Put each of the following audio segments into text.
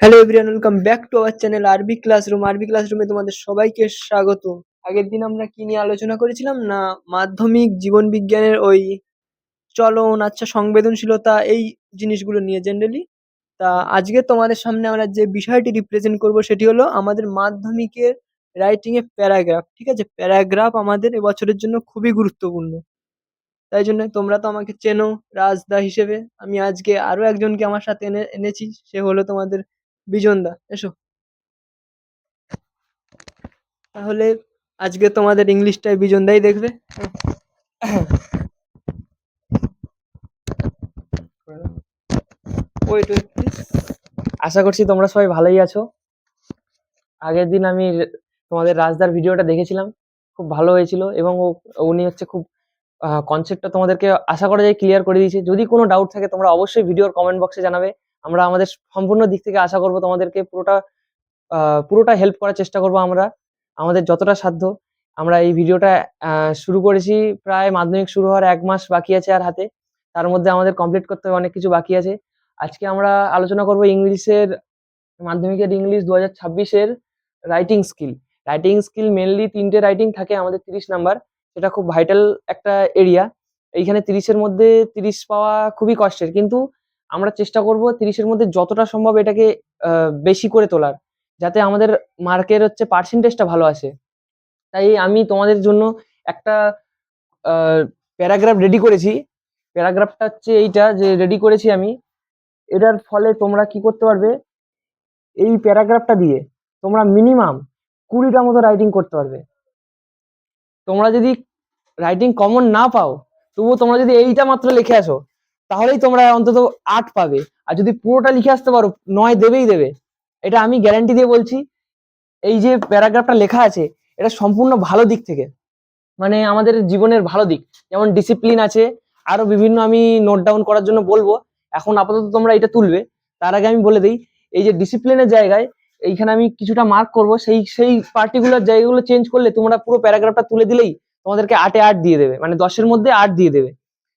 Hello everyone welcome back to our channel RB classroom RB ক্লাসরুমে তোমাদের সবাইকে স্বাগত আগের দিন আমরা কি নিয়ে আলোচনা করেছিলাম না? মাধ্যমিক জীবন বিজ্ঞানের ওই চলন আচ্ছা সংবেদনশীলতা, এই জিনিসগুলো নিয়ে জেনারেলি তা আজকে তোমাদের সামনে আমরা যে বিষয়টি রিপ্রেজেন্ট করব সেটি হলো আমাদের মাধ্যমিকের রাইটিং এ প্যারাগ্রাফ ঠিক আছে? প্যারাগ্রাফ আমাদের এবছরের জন্য খুবই গুরুত্বপূর্ণ। তাই জন্য তোমরা তো আমাকে চেনো রাজদা হিসেবে। আমি আজকে আরও একজনকে আমার সাথে এনে, এনেছি। সে হলো তোমাদের বিজনদা, এসো। তাহলে আজকে তোমাদের ইংলিশটাই বিজনদাই দেখবে। আশা করছি তোমরা সবাই ভালোই আছো। আগের দিন আমি তোমাদের রাজদার ভিডিওটা দেখেছিলাম। খুব ভালো হয়েছিল এবং উনি হচ্ছে খুব কনসেপ্টটা তোমাদেরকে আশা করা যায় ক্লিয়ার করে দিয়েছে। যদি কোনো ডাউট থাকে তোমরা অবশ্যই ভিডিওর কমেন্ট বক্সে জানাবে। আমরা আমাদের সম্পূর্ণ দিক থেকে আশা করব তোমাদেরকে পুরোটা পুরোটা হেল্প করার চেষ্টা করব আমরা। আমাদের যতটা সাধ্য। আমরা এই ভিডিওটা শুরু করেছি প্রায় মাধ্যমিক শুরু হওয়ার এক মাস বাকি আছে আর হাতে। তার মধ্যে আমাদের কমপ্লিট করতে হবে, অনেক কিছু বাকি আছে। আজকে আমরা আলোচনা করব ইংলিশের, মাধ্যমিকের ইংলিশ দু হাজার ছাব্বিশের writing skill writing skill mainly তিনটে রাইটিং থাকে আমাদের তিরিশ নাম্বার। সেটা খুব ভাইটাল একটা এরিয়া এইখানে তিরিশের মধ্যে তিরিশ পাওয়া খুবই কষ্টের। কিন্তু আমরা চেষ্টা করব তিরিশের মধ্যে যতটা সম্ভব এটাকে বেশি করে তোলার, যাতে আমাদের মার্কের হচ্ছে পার্সেন্টেজটা ভালো আসে। তাই আমি তোমাদের জন্য একটা প্যারাগ্রাফ রেডি করেছি। প্যারাগ্রাফটা হচ্ছে এইটা যে রেডি করেছি আমি। এটার ফলে তোমরা কি করতে পারবে? এই প্যারাগ্রাফটা দিয়ে তোমরা মিনিমাম কুড়িটা মতো রাইটিং করতে পারবে। তোমরা যদি রাইটিং কমন না পাও, তবুও তোমরা যদি এইটা মাত্র লিখে আসো তাহলেই তোমরা অন্তত আট পাবে। আর যদি পুরোটা লিখে আসতে পারো, নয় দেবেই দেবে। এটা আমি গ্যারান্টি দিয়ে বলছি, এই যে প্যারাগ্রাফটা লেখা আছে, এটা সম্পূর্ণ ভালো দিক থেকে। মানে আমাদের জীবনের ভালো দিক। যেমন ডিসিপ্লিন আছে, আরও বিভিন্ন আমি নোট ডাউন করার জন্য বলব। এখন আপাতত তোমরা এটা তুলবে। তার আগে আমি বলে দিই, এই যে ডিসিপ্লিনের জায়গায়, এইখানে আমি কিছুটা মার্ক করব। সেই সেই পার্টিকুলার জায়গাগুলো চেঞ্জ করলে তোমরা পুরো প্যারাগ্রাফটা তুলে দিলেই তোমাদেরকে আটে আট দিয়ে দেবে। মানে দশের মধ্যে আট দিয়ে দেবে।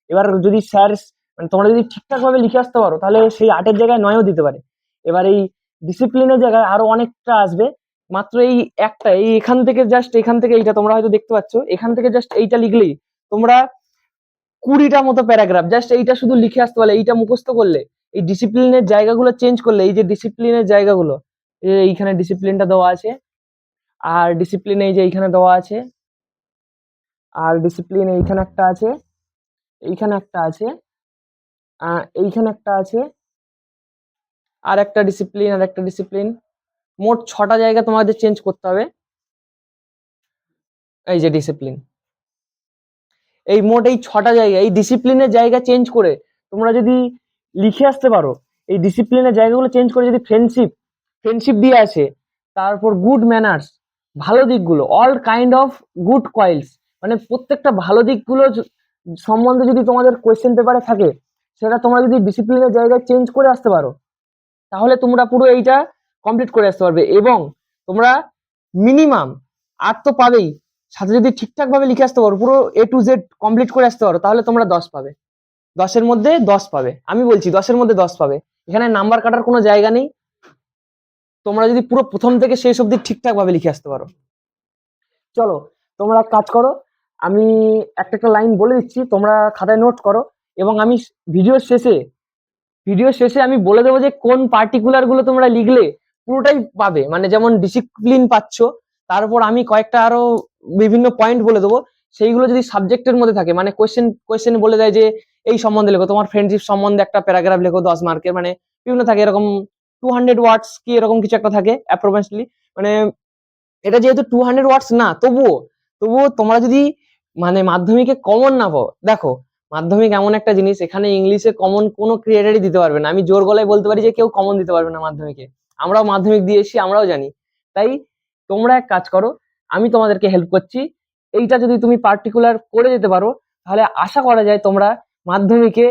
এবার যদি স্যার মানে তোমরা যদি ঠিকঠাক ভাবে লিখে আসতে পারো, তাহলে সেই আটের জায়গায় নয়ও দিতে পারে। এবার এই ডিসিপ্লিনের জায়গায় আরও অনেকটা আসবে। মাত্র এই একটা, এই এখান থেকে জাস্ট এখান থেকে এইটা তোমরা হয়তো দেখতে পাচ্ছ। এখান থেকে জাস্ট এইটা লিখলেই তোমরা কুড়িটা মতো প্যারাগ্রাফ জাস্ট এইটা শুধু লিখে আসতে পারলে, এইটা মুখস্থ করলে, এই ডিসিপ্লিনের জায়গাগুলো চেঞ্জ করলে, এই যে ডিসিপ্লিনের জায়গাগুলো এইখানে ডিসিপ্লিনটা দেওয়া আছে, আর ডিসিপ্লিন এই যে এইখানে দেওয়া আছে, আর ডিসিপ্লিন এইখানে একটা আছে, এইখানে একটা আছে। এইখানে একটা আছে। আর একটা ডিসিপ্লিন আর একটা ডিসিপ্লিন মোট ছটা জায়গা তোমাদের চেঞ্জ করতে হবে। এই যে ডিসিপ্লিন এই মোট এই ছটা জায়গা, এই ডিসিপ্লিনের জায়গা চেঞ্জ করে তোমরা যদি লিখে আসতে পারো, এই ডিসিপ্লিনের জায়গাগুলো চেঞ্জ করে যদি ফ্রেন্ডশিপ ফ্রেন্ডশিপ দিয়ে আছে তারপর গুড ম্যানার্স ভালো দিকগুলো all kind of good coils মানে প্রত্যেকটা ভালো দিকগুলো সম্বন্ধে যদি তোমাদের কোয়েশ্চেন পেপারে থাকে সেটা তোমরা যদি ডিসিপ্লিনের জায়গায় চেঞ্জ করে আসতে পারো, তাহলে তোমরা পুরো এইটা কমপ্লিট করে আসতে পারবে এবং তোমরা মিনিমাম আট তো পাবেই সাথে যদি ঠিকঠাক ভাবে লিখে আসতে পারো, পুরো এ টু জেড কমপ্লিট করে আসতে পারো, তাহলে তোমরা দশ পাবে। দশের মধ্যে দশ পাবে। আমি বলছি দশের মধ্যে দশ পাবে। এখানে নাম্বার কাটার কোনো জায়গা নেই। তোমরা যদি পুরো প্রথম থেকে শেষ অবধি ঠিকঠাক ভাবে লিখে আসতে পারো। চলো, তোমরা কাজ করো, আমি একটা একটা লাইন বলে দিচ্ছি, তোমরা খাতায় নোট করো। এবং আমি ভিডিওর শেষে ভিডিও শেষে আমি বলে দেবো যে কোন পার্টিকুলারগুলো তোমরা লিখলে পুরোটাই পাবে। মানে যেমন ডিসিপ্লিন পাচ্ছ, তারপর আমি কয়েকটা আরও বিভিন্ন পয়েন্ট বলে দেবো। সেইগুলো যদি সাবজেক্টের মধ্যে থাকে মানে কোয়েশ্চেন কোয়েশ্চেন বলে দেয় যে এই সম্বন্ধে লেখো, তোমার ফ্রেন্ডশিপ সম্বন্ধে একটা প্যারাগ্রাফ লেখো দশ মার্কের মানে বিভিন্ন থাকে, এরকম টু হান্ড্রেড ওয়ার্ডস কি এরকম কিছু একটা থাকে অ্যাপ্রোপ্রিয়েটলি মানে এটা যেহেতু টু হান্ড্রেড ওয়ার্ডস না, তবুও তবুও তোমরা যদি মানে মাধ্যমিকে কমন না পাও দেখো মাধ্যমিক এমন একটা জিনিস, এখানে ইংলিশে কমন কোনো ক্রিয়েটারই দিতে পারবে না। আমি জোর গলায় বলতে পারি যে কেউ কমন দিতে পারবে না মাধ্যমিকে। আমরাও মাধ্যমিক দিয়ে এসেছি, আমরাও জানি। তাই তোমরা এক কাজ করো, আমি তোমাদেরকে হেল্প করছি। এইটা যদি তুমি পার্টিকুলার করে যেতে পারো, তাহলে আশা করা যায় তোমরা মাধ্যমিকে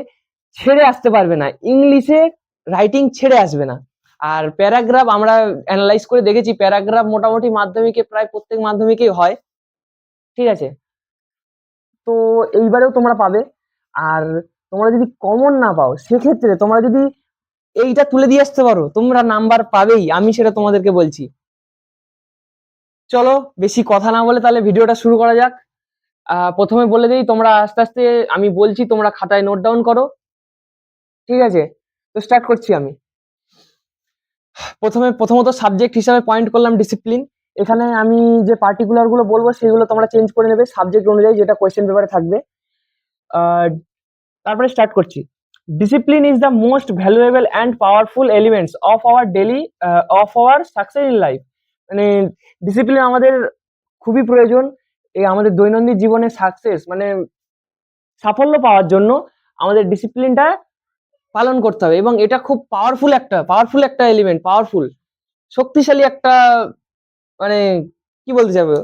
ছেড়ে আসতে পারবে না। ইংলিশে রাইটিং ছেড়ে আসবে না। আর প্যারাগ্রাফ আমরা অ্যানালাইজ করে দেখেছি, প্যারাগ্রাফ মোটামুটি মাধ্যমিকে প্রায় প্রত্যেক মাধ্যমিকেই হয়। ঠিক আছে? তো এইবারেও তোমরা পাবে। আর তোমরা যদি কমন না পাও, সেক্ষেত্রে তোমরা যদি এইটা তুলে দিয়ে আসতে পারো, তোমরা নাম্বার পাবেই, আমি সেটা তোমাদেরকে বলছি। চলো, বেশি কথা না বলে তাহলে ভিডিওটা শুরু করা যাক। প্রথমে বলে দিই, তোমরা আস্তে আস্তে, আমি বলছি, তোমরা খাতায় নোট ডাউন করো। ঠিক আছে? তো স্টার্ট করছি আমি। প্রথমে, প্রথমত সাবজেক্ট হিসাবে পয়েন্ট করলাম ডিসিপ্লিন এখানে আমি যে পার্টিকুলারগুলো বলব, সেগুলো তোমরা চেঞ্জ করে নেবে। সাবজেক্ট অনুযায়ী যেটা কোয়েশ্চেন পেপারে থাকবে। তারপরে স্টার্ট করছি। Discipline is the most valuable and powerful elements of our daily of our success in life মানে ডিসিপ্লিন আমাদের খুবই প্রয়োজন। এই আমাদের দৈনন্দিন জীবনে সাকসেস মানে সাফল্য পাওয়ার জন্য আমাদের ডিসিপ্লিনটা পালন করতে হবে এবং এটা খুব পাওয়ারফুল একটা পাওয়ারফুল একটা এলিমেন্ট পাওয়ারফুল শক্তিশালী একটা মানে কি বলতে যাবে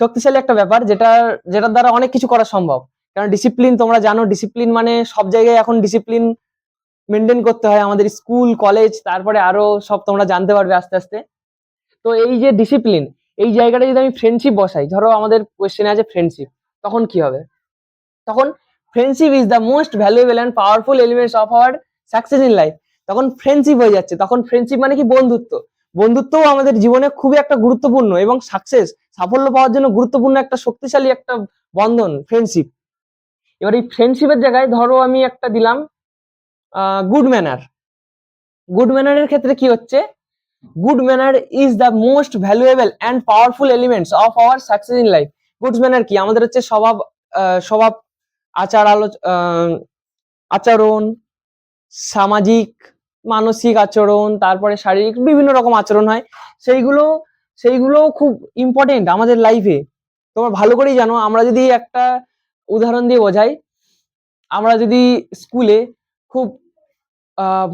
শক্তিশালী একটা ব্যাপার যেটা যেটার দ্বারা অনেক কিছু করা সম্ভব। কারণ ডিসিপ্লিন তোমরা জানো ডিসিপ্লিন মানে সব জায়গায় এখন ডিসিপ্লিন মেনটেন করতে হয়। আমাদের স্কুল কলেজ তারপরে আরও সব তোমরা জানতে পারবে আস্তে আস্তে। তো এই যে ডিসিপ্লিন এই জায়গাটা যদি আমি ফ্রেন্ডশিপ বসাই, ধরো আমাদের কোয়েশ্চেনে আছে ফ্রেন্ডশিপ তখন কি হবে? তখন friendship is the most valuable and powerful elements of our success in life তখন ফ্রেন্ডশিপ হয়ে যাচ্ছে। তখন ফ্রেন্ডশিপ মানে কি? বন্ধুত্ব। বন্ধুত্বও আমাদের জীবনে খুবই একটা গুরুত্বপূর্ণ এবং সাকসেস সাফল্য পাওয়ার জন্য গুরুত্বপূর্ণ একটা শক্তিশালী একটা বন্ধন ফ্রেন্ডশিপ এবার এই ফ্রেন্ডশিপের জায়গায় ধরো আমি একটা দিলাম গুড ম্যানার গুড ম্যানারের ক্ষেত্রে কি হচ্ছে? Good manner is the most valuable and powerful elements of our success in life good manner কি? আমাদের হচ্ছে স্বভাব স্বভাব, আচার আলো আচরণ, সামাজিক, মানসিক আচরণ, তারপরে শারীরিক বিভিন্ন রকম আচরণ হয়। সেইগুলো সেইগুলো খুব ইম্পর্টেন্ট আমাদের লাইফে তোমরা ভালো করেই জানো, আমরা যদি একটা উদাহরণ দিয়ে বোঝাই। আমরা যদি স্কুলে খুব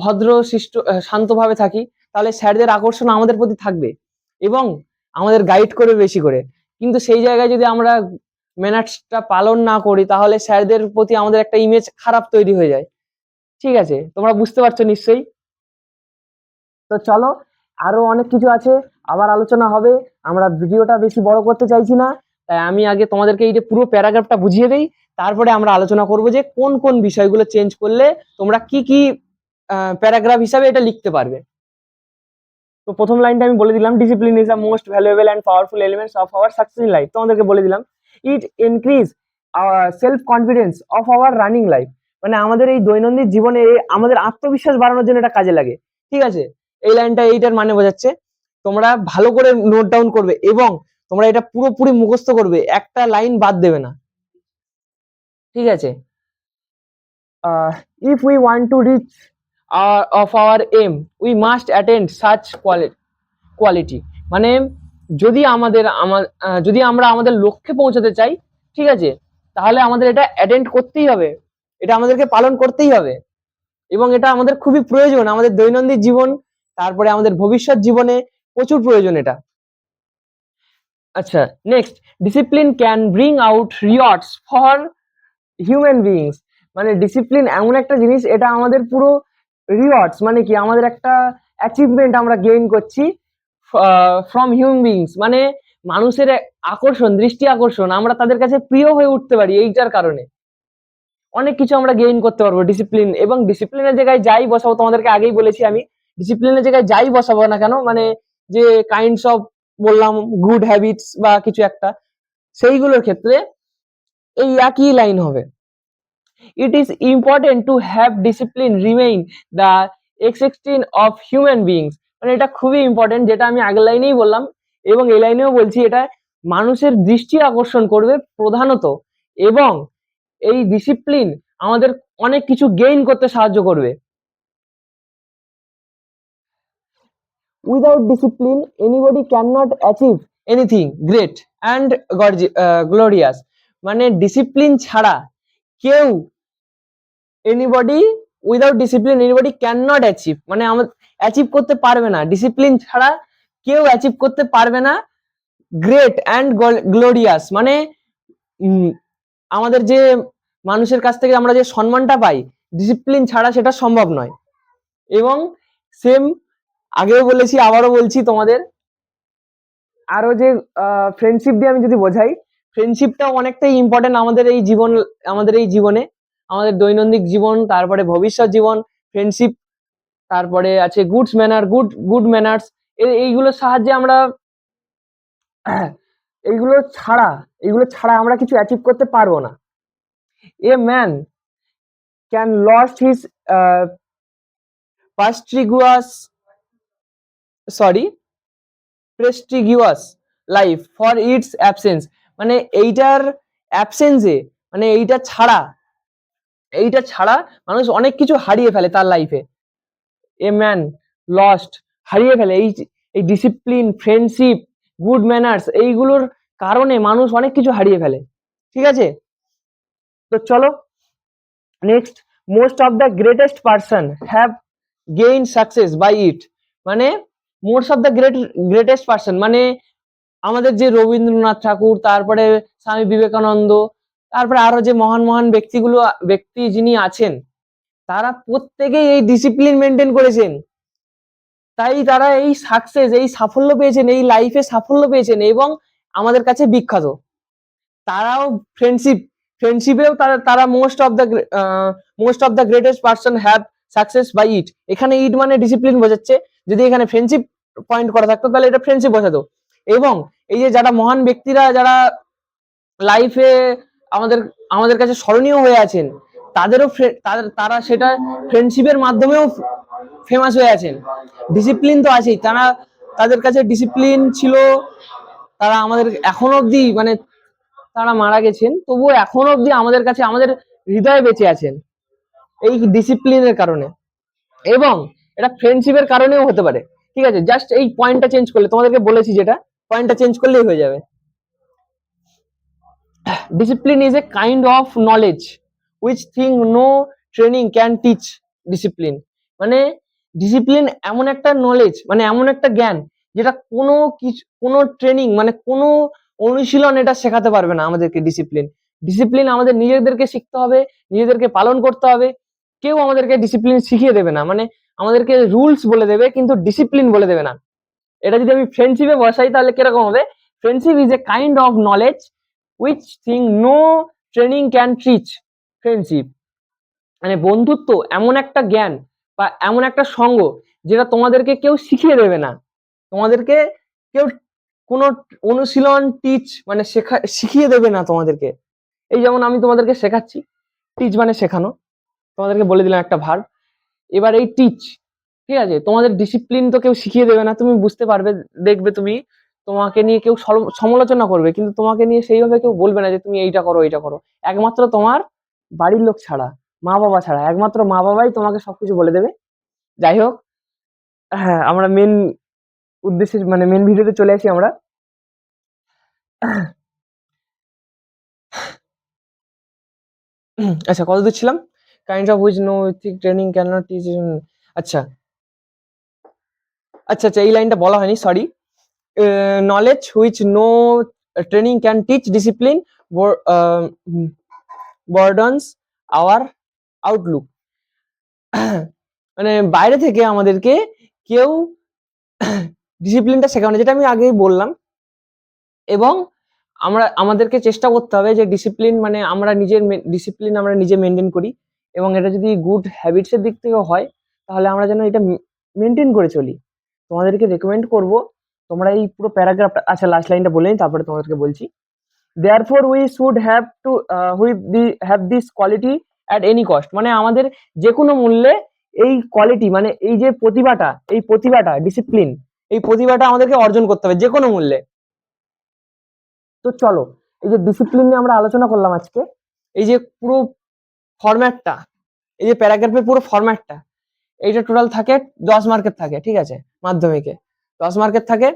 ভদ্র আহ, শান্তভাবে থাকি তাহলে স্যারদের আকর্ষণ আমাদের প্রতি থাকবে এবং আমাদের গাইড করবে বেশি করে। কিন্তু সেই জায়গায় যদি আমরা ম্যানার্সটা পালন না করি তাহলে স্যারদের প্রতি আমাদের একটা ইমেজ খারাপ তৈরি হয়ে যায়। ঠিক আছে? তোমরা বুঝতে পারছ নিশ্চয়ই? তো চলো আরও অনেক কিছু আছে আবার আলোচনা হবে। আমরা ভিডিওটা বেশি বড় করতে চাইছি না। তাই আমি আগে তোমাদেরকে এই যে পুরো প্যারাগ্রাফটা বুঝিয়ে দেই, তারপরে আমরা আলোচনা করব যে কোন কোন বিষয়গুলো চেঞ্জ করলে তোমরা কি কি প্যারাগ্রাফ হিসাবে এটা লিখতে পারবে। তো প্রথম লাইনটা আমি বলে দিলাম discipline is the most valuable and powerful elements of our success life তোমাদেরকে বলে দিলাম it increase self confidence of our running life মানে আমাদের এই দৈনন্দিন জীবনে আমাদের আত্মবিশ্বাস বাড়ানোর জন্য এটা কাজে লাগে। ঠিক আছে? এই লাইনটা এইটার মানে বোঝাচ্ছে, তোমরা ভালো করে নোট ডাউন করবে এবং তোমরা এটা পুরোপুরি মুখস্থ করবে, একটা লাইন বাদ দেবে না। ঠিক আছে? If we want to reach of our aim we must attend such quality মানে যদি আমাদের আমার যদি আমরা আমাদের লক্ষ্যে পৌঁছাতে চাই, ঠিক আছে? তাহলে আমাদের এটা অ্যাটেন্ড করতেই হবে। এটা আমাদেরকে পালন করতেই হবে। এবং এটা আমাদের খুবই প্রয়োজন। আমাদের দৈনন্দিন জীবন, তারপরে আমাদের ভবিষ্যৎ জীবনে প্রচুর প্রয়োজন এটা। আচ্ছা next discipline can bring out rewards for human beings মানে ডিসিপ্লিন এমন একটা জিনিস, এটা আমাদের পুরো রিওয়ার্ডস মানে কি? আমাদের একটা অ্যাচিভমেন্ট আমরা গেইন করছি ফ্রম হিউম্যান বিইংস মানে মানুষের আকর্ষণ, দৃষ্টি আকর্ষণ আমরা তাদের কাছে প্রিয় হয়ে উঠতে পারি এইটার কারণে। অনেক কিছু আমরা গেইন করতে পারব ডিসিপ্লিন এবং ডিসিপ্লিনের জায়গায় যাই বসাবো, তোমাদেরকে আগেই বলেছি আমি ডিসিপ্লিনের জায়গায় যাই বসাবো না কেন? মানে যে কাইন্ডস অফ বললাম গুড হ্যাবিটস বা কিছু একটা, সেইগুলোর ক্ষেত্রে এই একই লাইন হবে। It is important to have discipline remain the existence of human beings মানে এটা খুবই ইম্পর্টেন্ট যেটা আমি আগের লাইনেই বললাম এবং এই লাইনেও বলছি এটা মানুষের দৃষ্টি আকর্ষণ করবে প্রধানত এবং এই ডিসিপ্লিন আমাদের অনেক কিছু গেইন করতে সাহায্য করবে। Without discipline anybody can not achieve anything great and glorious মানে ডিসিপ্লিন ছাড়া কেউ anybody without discipline anybody can not achieve মানে আমার অ্যাচিভ করতে পারবে না। ডিসিপ্লিন ছাড়া কেউ অ্যাচিভ করতে পারবে না। গ্রেট অ্যান্ড গ্লোরিয়াস মানে আমাদের যে মানুষের কাছ থেকে আমরা যে সম্মানটা পাই ডিসিপ্লিন ছাড়া সেটা সম্ভব নয়। এবং সেম আগেও বলেছি, আবারও বলছি তোমাদের। আরও যে ফ্রেন্ডশিপ দিয়ে আমি যদি বোঝাই ফ্রেন্ডশিপটা অনেকটাই ইম্পর্টেন্ট আমাদের এই জীবন, আমাদের এই জীবনে। আমাদের দৈনন্দিন জীবন, তারপরে ভবিষ্যৎ জীবন ফ্রেন্ডশিপ তারপরে আছে goods manner good good manners এইগুলোর সাহায্যে আমরা, এইগুলো ছাড়া এইগুলো ছাড়া আমরা কিছু অ্যাচিভ করতে পারব না। A man can lost his prestigious sorry prestigious life for its absence মানে এইটার অ্যাবসেন্সে মানে এইটা ছাড়া এইটা ছাড়া মানুষ অনেক কিছু হারিয়ে ফেলে তার লাইফে এ। ম্যান লস্ট হারিয়ে ফেলে। এই এই ডিসিপ্লিন ফ্রেন্ডশিপ গুড ম্যানার্স এইগুলোর কারণে মানুষ অনেক কিছু হারিয়ে ফেলে। ঠিক আছে? তো চলো next most of the greatest person have gain success by it মানে most of the great greatest person মানে আমাদের যে রবীন্দ্রনাথ ঠাকুর, তারপরে স্বামী বিবেকানন্দ, তারপরে আরও যে মহান মহান ব্যক্তিগুলো, ব্যক্তি যিনি আছেন, তারা প্রত্যেকেই এই ডিসিপ্লিন মেনটেন করেছেন। তাই তারা এই সাকসেস এই সাফল্য পেয়েছেন, এই লাইফে সাফল্য পেয়েছেন এবং আমাদের কাছে বিখ্যাত। তারাও ফ্রেন্ডশিপ ফ্রেন্ডশিপেও তারা তারা most of the most of the greatest person have success by it এখানে ইট মানে ডিসিপ্লিন বোঝাচ্ছে। যদি এখানে ফ্রেন্ডশিপ পয়েন্ট করা থাকতো, তাহলে এটা ফ্রেন্ডশিপ বোঝাতো এবং এই যে যারা মহান ব্যক্তিরা, যারা লাইফে আমাদের আমাদের কাছে স্মরণীয় হয়ে আছেন, তাদেরও তারা সেটা ফ্রেন্ডশিপের মাধ্যমেও ফেমাস হয়ে আছেন। ডিসিপ্লিন তো আছেই। তারা, তাদের কাছে ডিসিপ্লিন ছিল, তারা আমাদের এখনও অবধি মানে তারা মারা গেছেন, তবুও এখনও অবধি আমাদের কাছে, আমাদের হৃদয়ে বেঁচে আছেন। এই ডিসিপ্লিনের কারণে। এবং এটা ফ্রেন্ডশিপের কারণেও হতে পারে। ঠিক আছে? জাস্ট এই পয়েন্টটা চেঞ্জ করলে, তোমাদেরকে বলেছি যেটা পয়েন্টটা চেঞ্জ করলেই হয়ে যাবে। Discipline is a kind of knowledge which thing no training can teach discipline. মানে ডিসিপ্লিন এমন একটা নলেজ মানে এমন একটা জ্ঞান যেটা কোনো কিছু, কোনো ট্রেনিং মানে কোনো অনুশীলন এটা শেখাতে পারবে না আমাদেরকে ডিসিপ্লিন ডিসিপ্লিন আমাদের নিজেদেরকে শিখতে হবে, নিজেদেরকে পালন করতে হবে। কেউ আমাদেরকে ডিসিপ্লিন শিখিয়ে দেবে না। মানে আমাদেরকে রুলস বলে দেবে, কিন্তু ডিসিপ্লিন বলে দেবে না। এটা যদি আমি ফ্রেন্ডশিপে বসাই, তাহলে কীরকম হবে? Friendship is a kind of knowledge which thing no training can teach friendship মানে বন্ধুত্ব এমন একটা জ্ঞান বা এমন একটা সঙ্গ যেটা তোমাদেরকে কেউ শিখিয়ে দেবে না। তোমাদেরকে কেউ কোনো অনুশীলন টিচ মানে শেখা, শিখিয়ে দেবে না তোমাদেরকে। এই যেমন আমি তোমাদেরকে শেখাচ্ছি টিচ মানে শেখানো। তোমাদেরকে বলে দিলাম একটা ভার্ব এবার এই টিচ ঠিক আছে? তোমাদের ডিসিপ্লিন তো কেউ শিখিয়ে দেবে না, তুমি বুঝতে পারবে, দেখবে তুমি। তোমাকে নিয়ে কেউ সমালোচনা করবে, কিন্তু তোমাকে নিয়ে সেইভাবে কেউ বলবে না যে তুমি এইটা করো এইটা করো। একমাত্র তোমার বাড়ির লোক ছাড়া মা বাবা ছাড়া, একমাত্র মা বাবাই তোমাকে সবকিছু বলে দেবে। যাই হোক হ্যাঁ আমরা মেন উদ্দেশ্যে মানে মেন ভিডিওতে চলে আসি আমরা। আচ্ছা কত দূর ছিলাম? Kind of which no thing training can not teach আচ্ছা। আচ্ছা আচ্ছা এই লাইনটা বলা হয়নি sorry knowledge which no training can teach discipline broadens our outlook মানে বাইরে থেকে আমাদেরকে কেউ ডিসিপ্লিনটা শেখানো, যেটা আমি আগেই বললাম। এবং আমরা, আমাদেরকে চেষ্টা করতে হবে যে ডিসিপ্লিন মানে আমরা নিজের ডিসিপ্লিন আমরা নিজে মেনটেন করি। এবং এটা যদি গুড হ্যাবিটসের দিক থেকে হয়, তাহলে আমরা যেন এটা মেনটেন করে চলি। তোমাদেরকে রেকমেন্ড করব, তোমরা এই পুরো প্যারাগ্রাফটা আচ্ছা লাস্ট লাইনটা বলে তারপরে তোমাদেরকে বলছি। Therefore we should have to Hui the have this quality at any cost মানে আমাদের যে কোনো মূল্যে এই কোয়ালিটি মানে এই যে প্রতিভাটা, এই প্রতিভাটা ডিসিপ্লিন এই প্রতিভাটা আমাদেরকে অর্জন করতে হবে যে কোনো মূল্যে। তো চলো, এই যে ডিসিপ্লিন নিয়ে আমরা আলোচনা করলাম আজকে, এই যে পুরো ফরম্যাটটা এই যে প্যারাগ্রাফের পুরো ফরম্যাটটা এইটা টোটাল থাকে দশ মার্কের থাকে, ঠিক আছে? মাধ্যমিকে। দশ মার্কের থাকে,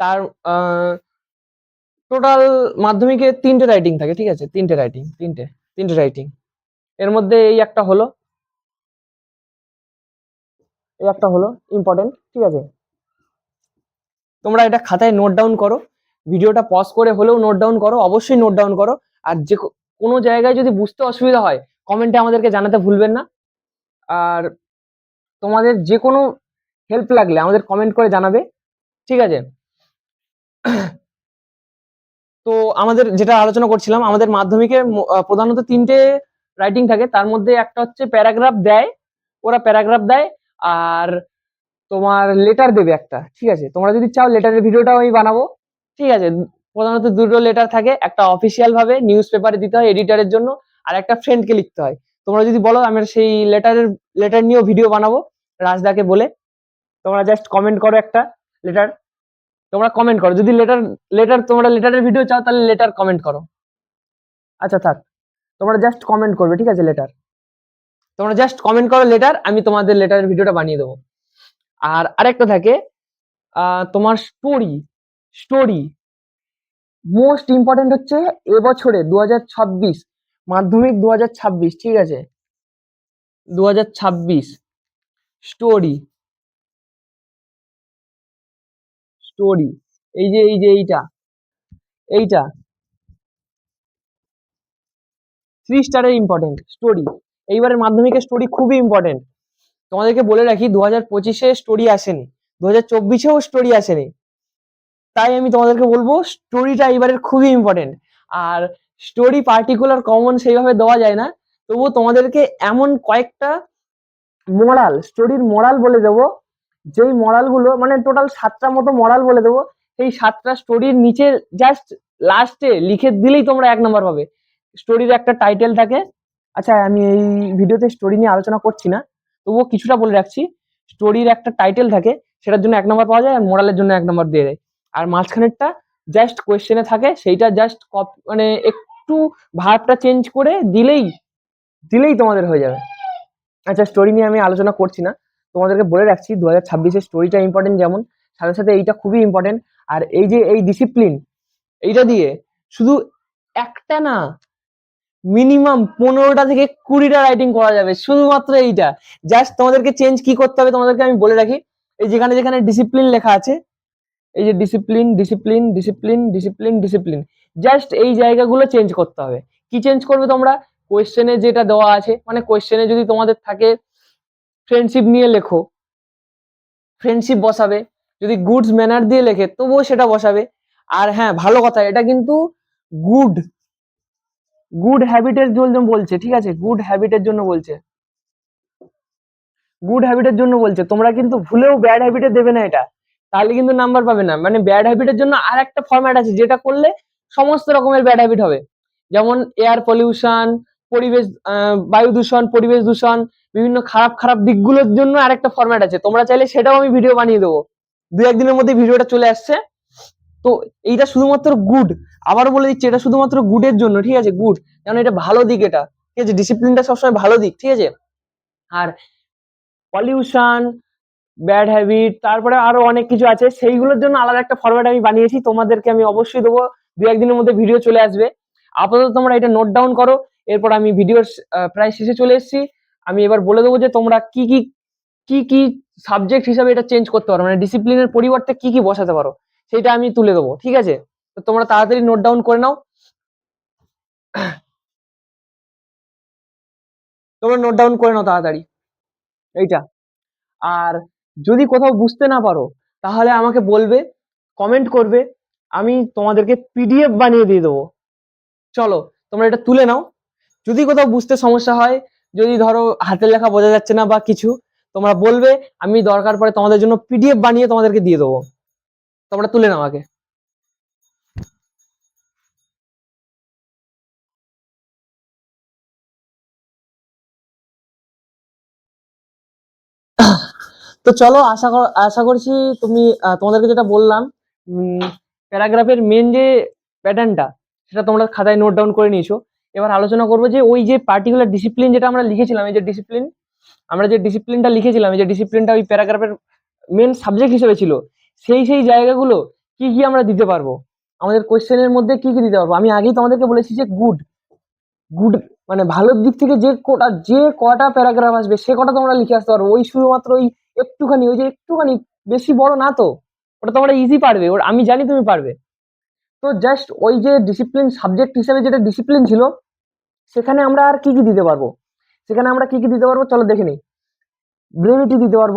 তার টোটাল মাধ্যমিকে তিনটে রাইটিং থাকে, ঠিক আছে? তিনটে রাইটিং তিনটে তিনটে রাইটিং এর মধ্যে এই একটা হলো, এই একটা হলো ইম্পর্টেন্ট ঠিক আছে? তোমরা এটা খাতায় নোট ডাউন করো, ভিডিওটা পজ করে হলেও নোট ডাউন করো, অবশ্যই নোট ডাউন করো, আর যে কোনো জায়গায় যদি বুঝতে অসুবিধা হয় কমেন্টে আমাদেরকে জানাতে ভুলবেন না। আর তোমাদের যে কোনো হেল্প লাগলে আমাদের কমেন্ট করে জানাবে। ঠিক আছে? তো আমাদের যেটা আলোচনা করছিলাম, আমাদের মাধ্যমিকে প্রধানত তিনটে রাইটিং থাকে। তার মধ্যে একটা হচ্ছে প্যারাগ্রাফ দেয়, ওরা প্যারাগ্রাফ দেয়। আর তোমার লেটার দেবে একটা, ঠিক আছে? তোমরা যদি চাও লেটারের ভিডিওটাও আমি বানাবো। ঠিক আছে? প্রধানত দুটো লেটার থাকে, একটা অফিসিয়াল ভাবে নিউজ পেপারে দিতে হয় এডিটারের জন্য। আর একটা ফ্রেন্ডকে লিখতে হয়। তোমরা যদি বলো, আমি সেই লেটারের লেটার নিয়েও ভিডিও বানাবো, রাজদাকে বলে। তোমরা জাস্ট কমেন্ট করো একটা লেটার তোমরা কমেন্ট করো। যদি লেটার লেটার তোমরা লেটারের ভিডিও চাও, তাহলে লেটার কমেন্ট করো। আচ্ছা থাক। তোমরা জাস্ট কমেন্ট করবে, ঠিক আছে লেটার তোমরা জাস্ট কমেন্ট করো লেটার আমি তোমাদের লেটারের ভিডিওটা বানিয়ে দেবো। আর আরেকটা থাকে তোমার স্টোরি স্টোরি মোস্ট ইম্পর্টেন্ট হচ্ছে, এবছরে দু হাজার ছাব্বিশ মাধ্যমিক দু হাজার ছাব্বিশ, ঠিক আছে? দু হাজার ছাব্বিশ স্টোরি স্টোরি এই যে এই যে, এইটা এইটা থ্রি স্টারের ইম্পর্টেন্ট স্টোরি এইবারের মাধ্যমিকের স্টোরি খুবই ইম্পর্টেন্ট তোমাদেরকে বলে রাখি দু হাজার পঁচিশে স্টোরি আসেনি দু হাজার চব্বিশেও স্টোরি আসেনি, তাই আমি তোমাদেরকে বলব স্টোরিটা এবারের খুবই ইম্পর্টেন্ট আর স্টোরি পার্টিকুলার কমন সেইভাবে দেওয়া যায় না। তবুও তোমাদেরকে এমন কয়েকটা মোরাল স্টোরির মোরাল বলে দেবো। যেই মরালগুলো মানে টোটাল সাতটা মতো মোরাল বলে দেবো। সেই সাতটা স্টোরির নিচে জাস্ট লাস্টে লিখে দিলেই তোমরা এক নম্বর পাবে। স্টোরির একটা টাইটেল থাকে। আচ্ছা আমি এই ভিডিওতে স্টোরি নিয়ে আলোচনা করছি না। তবুও কিছুটা বলে রাখছি। স্টোরির একটা টাইটেল থাকে, সেটার জন্য এক নম্বর পাওয়া যায় আর মোরালের জন্য এক নম্বর দিয়ে দেয়। আর মাঝখানেরটা জাস্ট কোয়েশ্চেনে থাকে, সেইটা জাস্ট কপ মানে একটু ভাবটা চেঞ্জ করে দিলেই দিলেই তোমাদের হয়ে যাবে। আচ্ছা স্টোরি নিয়ে আমি আলোচনা করছি না। তোমাদেরকে বলে রাখছি, দু হাজার ছাব্বিশের স্টোরিটা ইম্পর্টেন্ট যেমন, সাথে সাথে এইটা খুবই ইম্পর্টেন্ট আর এই যে এই ডিসিপ্লিন এইটা দিয়ে শুধু একটা না মিনিমাম পনেরোটা থেকে কুড়িটা রাইটিং করা যাবে, শুধুমাত্র এইটা। জাস্ট তোমাদেরকে চেঞ্জ কি করতে হবে তোমাদেরকে আমি বলে রাখি। এই যেখানে যেখানে ডিসিপ্লিন লেখা আছে, এই যে discipline discipline discipline discipline discipline just এই জায়গাগুলো চেঞ্জ করতে হবে। কি চেঞ্জ করবে তোমরা? কোয়েশ্চেনে যেটা দেওয়া আছে মানে কোয়েশ্চেনে যদি তোমাদের থাকে ফ্রেন্ডশিপ নিয়ে লেখো। ফ্রেন্ডশিপ বসাবে। যদি গুডস ম্যানার দিয়ে লেখে, তবুও সেটা বসাবে। আর হ্যাঁ ভালো কথা, এটা কিন্তু গুড গুড হ্যাবিটের জন্য বলছে, ঠিক আছে? গুড হ্যাবিটের জন্য বলছে। গুড হ্যাবিটের জন্য বলছে। তোমরা কিন্তু ভুলেও ব্যাড হ্যাবিটে দেবে না এটা। তাহলে কিন্তু নাম্বার পাবে না। মানে ব্যাড হ্যাবিটের জন্য আর একটা ফরম্যাট আছে, যেটা করলে সমস্ত রকমের ব্যাড হ্যাবিট হবে। যেমন এয়ার পলিউশন পরিবেশ বায়ু দূষণ, পরিবেশ দূষণ, বিভিন্ন খারাপ খারাপ দিকগুলোর জন্য আরেকটা ফরম্যাট আছে। তোমরা চাইলে সেটাও আমি ভিডিও বানিয়ে দেবো। দু একদিনের মধ্যে ভিডিওটা চলে আসছে। তো এইটা শুধুমাত্র গুড আবার বলে দিচ্ছি, এটা শুধুমাত্র গুডের জন্য, ঠিক আছে? গুড কারণ এটা ভালো দিক এটা। ঠিক আছে? ডিসিপ্লিনটা সবসময় ভালো দিক, ঠিক আছে? আর পলিউশন ব্যাড হ্যাবিট তারপরে আরও অনেক কিছু আছে। সেইগুলোর জন্য আলাদা একটা ফরম্যাট আমি বানিয়েছি। তোমাদেরকে আমি অবশ্যই দেবো। দু একদিনের মধ্যে ভিডিও চলে আসবে। আপাতত তোমরা এটা নোট ডাউন করো, এরপর আমি ভিডিওর প্রায় শেষে চলে এসেছি। আমি এবার বলে দেবো যে তোমরা কি কি কি কি সাবজেক্ট হিসাবে এটা চেঞ্জ করতে পারো মানে ডিসিপ্লিনের পরিবর্তে কি কি বসাতে পারো, সেটা আমি তুলে দেবো, ঠিক আছে? তো তোমরা তাড়াতাড়ি নোট ডাউন করে নাও। তোমরা নোট ডাউন করে নাও তাড়াতাড়ি। এইটা। আর যদি কোথাও বুঝতে না পারো, তাহলে আমাকে বলবে কমেন্ট করবে। আমি তোমাদেরকে পিডিএফ বানিয়ে দিয়ে দেবো। চলো, তোমরা এটা তুলে নাও। যদি কোথাও বুঝতে সমস্যা হয়, যদি ধরো হাতের লেখা বোঝা যাচ্ছে না বা কিছু, তোমরা বলবে, আমি দরকার পড়ে তোমাদের জন্য পিডিএফ বানিয়ে তোমাদেরকে দিয়ে দেবো। তোমরা তুলে নাও আগে। তো চলো, আশা আশা করছি তুমি তোমাদেরকে যেটা বললাম প্যারাগ্রাফের মেন যে প্যাটার্নটা সেটা তোমরা খাতায় নোট ডাউন করে নিয়েছো। এবার আলোচনা করব যে ওই যে পার্টিকুলার ডিসিপ্লিন যেটা আমরা লিখেছিলাম, এই যে ডিসিপ্লিন আমরা যে ডিসিপ্লিনটা লিখেছিলাম, এই যে ডিসিপ্লিনটা ওই প্যারাগ্রাফের মেন সাবজেক্ট হিসেবে ছিল, সেই সেই জায়গাগুলো কি কি আমরা দিতে পারব? আমাদের কোয়েশ্চেনের মধ্যে কি কি দিতে পারব? আমি আগেই তোমাদেরকে বলেছি যে গুড গুড মানে ভালোর দিক থেকে যে কটা যে কটা প্যারাগ্রাফ আসবে, সে কটা তোমরা লিখে আসতে পারব। ওই শুধুমাত্র ওই একটুখানি, ওই যে একটুখানি, বেশি বড় না তো? ওটা তোমরা ইজি পারবে, ওর আমি জানি তুমি পারবে। তো জাস্ট ওই যে ডিসিপ্লিন সাবজেক্ট হিসেবে যেটা ডিসিপ্লিন ছিল, সেখানে আমরা আর কি কি দিতে পারব? সেখানে আমরা কি কি দিতে পারব? চলো দেখে নিই। ব্রেভিটি দিতে পারব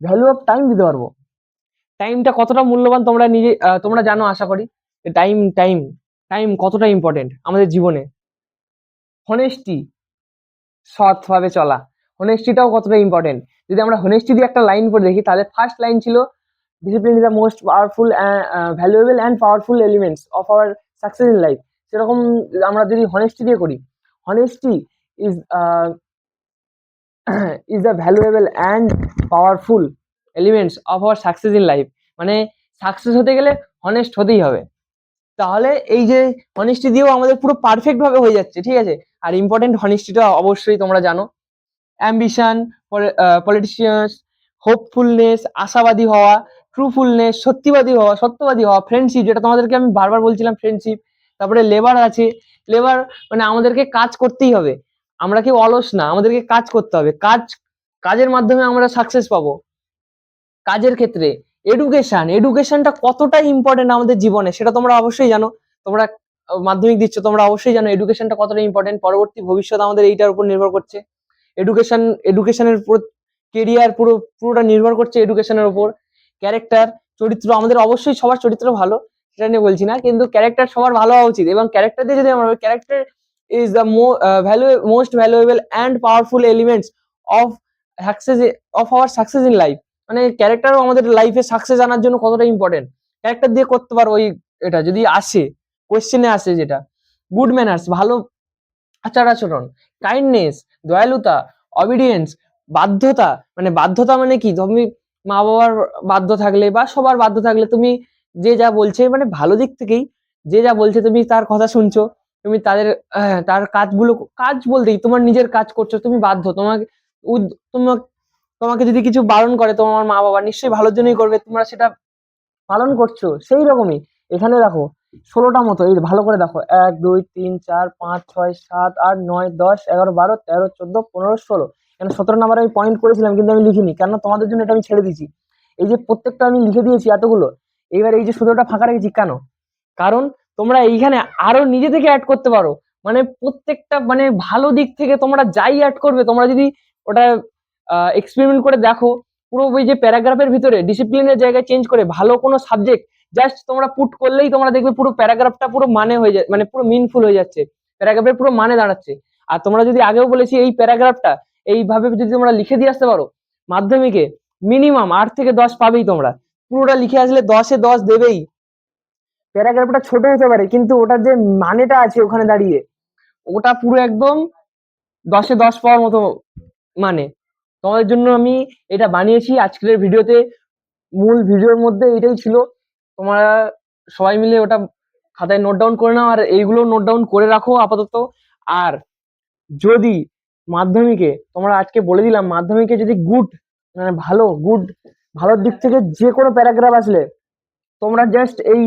ভ্যালু অফ টাইম দিতে পারব। টাইমটা কতটা মূল্যবান তোমরা নিজে তোমরা জানো, আশা করি। টাইম টাইম টাইম কতটা ইম্পর্টেন্ট আমাদের জীবনে? হনেস্টি সৎভাবে চলা। হনেস্টিটাও কতটা ইম্পর্টেন্ট যদি আমরা হনেস্টি দিয়ে একটা লাইন পড়ে দেখি, তাহলে ফার্স্ট লাইন ছিল discipline is the most powerful valuable and powerful elements of our success in life সেরকম আমরা যদি হনেস্টি দিয়ে করি honesty is is the valuable and powerful elements of our success in life মানে সাকসেস হতে গেলে honest হতেই হবে। তাহলে এই যে হনেস্টি দিয়েও আমাদের পুরো পারফেক্টভাবে হয়ে যাচ্ছে, ঠিক আছে? আর ইম্পর্টেন্ট হনেস্টিটা অবশ্যই তোমরা জানো। অ্যাম্বিশন পলিটিশিয়ানস হোপফুলনেস আশাবাদী হওয়া ট্রুফুলনেস সত্যিবাদী হওয়া, সত্যবাদী হওয়া ফ্রেন্ডশিপ যেটা তোমাদেরকে আমি বারবার বলছিলাম ফ্রেন্ডশিপ তারপরে লেবার আছে। লেবার মানে আমাদেরকে কাজ করতেই হবে। আমরা কেউ অলস না, আমাদেরকে কাজ করতে হবে। কাজ, কাজের মাধ্যমে আমরা সাকসেস পাবো। কাজের ক্ষেত্রে এডুকেশন এডুকেশনটা কতটা ইম্পর্টেন্ট আমাদের জীবনে, সেটা তোমরা অবশ্যই জানো। তোমরা মাধ্যমিক দিচ্ছ, তোমরা অবশ্যই জানো এডুকেশনটা কতটা ইম্পর্টেন্ট পরবর্তী ভবিষ্যৎ আমাদের এইটার উপর নির্ভর করছে। এডুকেশন এডুকেশনের কেরিয়ার পুরো পুরোটা নির্ভর করছে এডুকেশনের উপর। ক্যারেক্টার চরিত্র, আমাদের অবশ্যই সবার চরিত্র ভালো, সেটা নিয়ে বলছি না, কিন্তু ক্যারেক্টার সবার ভালো হওয়া উচিত এবং ক্যারেক্টার দিয়ে যদি আমরা character is the value most valuable and powerful elements of success of our success in life মানে ক্যারেক্টারও আমাদের লাইফে সাকসেস আনার জন্য কতটা ইম্পর্টেন্ট ক্যারেক্টার দিয়ে করতে পারো ওই এটা, যদি আসে কোয়েশ্চেনে আসে যেটা। গুড ম্যানার্স ভালো আচার আচরণ কাইন্ডনেস দয়ালুতা অবিডিয়েন্স বাধ্যতা মানে বাধ্যতা মানে কি? তুমি মা বাবার বাধ্য থাকলে বা সবার বাধ্য থাকলে তুমি যে যা বলছে মানে ভালো দিক থেকেই যে যা বলছে তুমি তার কথা শুনছো, তুমি তাদের তার কাজগুলো, কাজ বলতেই তোমার নিজের কাজ করছ, তুমি বাধ্য। তোমাকে তোমাকে তোমাকে যদি কিছু বারণ করে, তোমার মা বাবা নিশ্চয়ই ভালোর জন্যই করবে, তোমরা সেটা পালন করছ, সেই রকমই। এখানে দেখো, ষোলোটা মতো, এই ভালো করে দেখো, এক, দুই, তিন, চার, পাঁচ, ছয়, সাত, আট, নয়, দশ, এগারো, বারো, তেরো, চোদ্দ, পনেরো, ষোলো। এখানে সতেরো নাম্বার আমি পয়েন্ট করেছিলাম, কিন্তু আমি লিখিনি। কেন তোমাদের জন্য এটা আমি ছেড়ে দিয়েছি? এই যে প্রত্যেকটা আমি লিখে দিয়েছি এতগুলো এইবার এই যে সতেরোটা ফাঁকা রেখেছি কেন? কারণ তোমরা এইখানে আরও নিজে থেকে অ্যাড করতে পারো। মানে প্রত্যেকটা মানে ভালো দিক থেকে তোমরা যাই অ্যাড করবে, তোমরা যদি ওটা এক্সপেরিমেন্ট করে দেখো, পুরো ওই যে প্যারাগ্রাফের ভিতরে ডিসিপ্লিনের জায়গায় চেঞ্জ করে ভালো কোনো সাবজেক্ট জাস্ট তোমরা পুট করলেই তোমরা দেখবে পুরো প্যারাগ্রাফটা পুরো মানে হয়ে যায় মানে পুরো মিনফুল হয়ে যাচ্ছে। প্যারাগ্রাফের পুরো মানে দাঁড়াচ্ছে। আর তোমরা যদি আগেও বলেছি এই প্যারাগ্রাফটা এইভাবে যদি তোমরা লিখে দিয়ে আসতে পারো, মাধ্যমিকে মিনিমাম আট থেকে দশ পাবেই তোমরা। পুরোটা লিখে আসলে দশে দশ দেবেই। প্যারাগ্রাফটা ছোট হতে পারে, কিন্তু ওটার যে মানেটা আছে ওখানে দাঁড়িয়ে, ওটা পুরো একদম দশে দশ পাওয়ার মতো মানে। তোমাদের জন্য আমি এটা বানিয়েছি আজকের ভিডিওতে। মূল ভিডিওর মধ্যে এটাই ছিল। তোমরা সবাই মিলে ওটা খাতায় নোট ডাউন করে নাও, আর এইগুলো নোট ডাউন করে রাখো আপাতত। আর যদি মাধ্যমিকে, তোমরা আজকে বলে দিলাম, মাধ্যমিকে যদি গুড মানে ভালো গুড ভালোর দিক থেকে যে কোনো প্যারাগ্রাফ আসলে, তোমরা জাস্ট এই,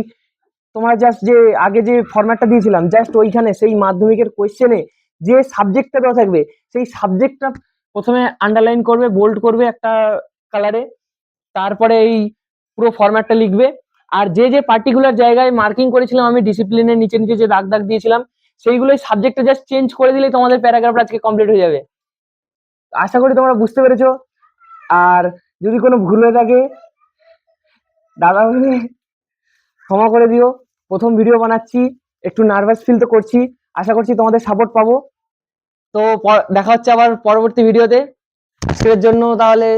তোমরা জাস্ট যে, আগে যে ফরম্যাটটা দিয়েছিলাম জাস্ট ওইখানে সেই মাধ্যমিকের কোয়েশ্চেনে যে সাবজেক্টটা দেওয়া থাকবে, সেই সাবজেক্টটা প্রথমে আন্ডারলাইন করবে বোল্ড করবে একটা কালারে তারপরে এই পুরো ফরম্যাটটা লিখবে, আর যে যে পার্টিকুলার জায়গায় মার্কিং করেছিলাম আমি ডিসিপ্লিনের নিচে নিচে যে দাগ দাগ দিয়েছিলাম সেইগুলোই সাবজেক্টটা জাস্ট চেঞ্জ করে দিলেই তোমাদের প্যারাগ্রাফটা আজকে কমপ্লিট হয়ে যাবে। আশা করি তোমরা বুঝতে পেরেছ। আর যদি কোনো ভুল হয়ে থাকে, দাদা ক্ষমা করে দিও। প্রথম ভিডিও বানাচ্ছি, একটু নার্ভাস ফিল তো করছি। আশা করছি তোমাদের সাপোর্ট পাবো। তো দেখা হচ্ছে আবার পরবর্তী ভিডিওতে আজকের জন্য তাহলে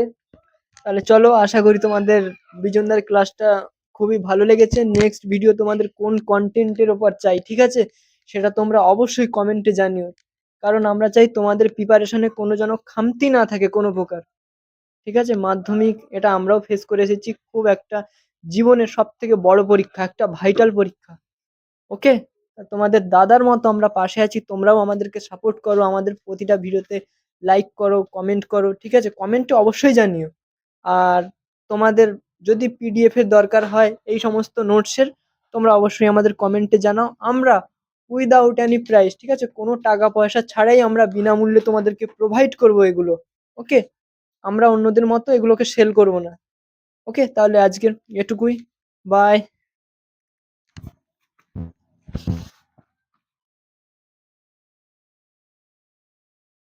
তাহলে চলো, আশা করি তোমাদের বিজনদার ক্লাসটা খুবই ভালো লেগেছে। নেক্সট ভিডিও তোমাদের কোন কন্টেন্টের ওপর চাই, ঠিক আছে? সেটা তোমরা অবশ্যই কমেন্টে জানিও। কারণ আমরা চাই তোমাদের প্রিপারেশনে কোনো যেন খামতি না থাকে কোনো প্রকার। ঠিক আছে? মাধ্যমিক এটা আমরাও ফেস করে এসেছি। খুব একটা জীবনের সব থেকে বড় পরীক্ষা, একটা ভাইটাল পরীক্ষা। ওকে? তোমাদের দাদার মতো আমরা পাশে আছি। তোমরাও আমাদেরকে সাপোর্ট করো, আমাদের প্রতিটা ভিডিওতে লাইক করো কমেন্ট করো। ঠিক আছে? কমেন্টে অবশ্যই জানিও। আর তোমাদের যদি পিডিএফ এর দরকার হয় এই সমস্ত নোটসের তোমরা অবশ্যই আমাদের কমেন্টে জানাও। আমরা উইদাউট এনি প্রাইস ঠিক আছে? কোনো টাকা পয়সা ছাড়াই আমরা বিনামূল্যে তোমাদেরকে প্রোভাইড করব এগুলো ওকে আমরা অন্যদের মতো এগুলোকে সেল করব না ওকে তাহলে আজকের এটুকুই বাই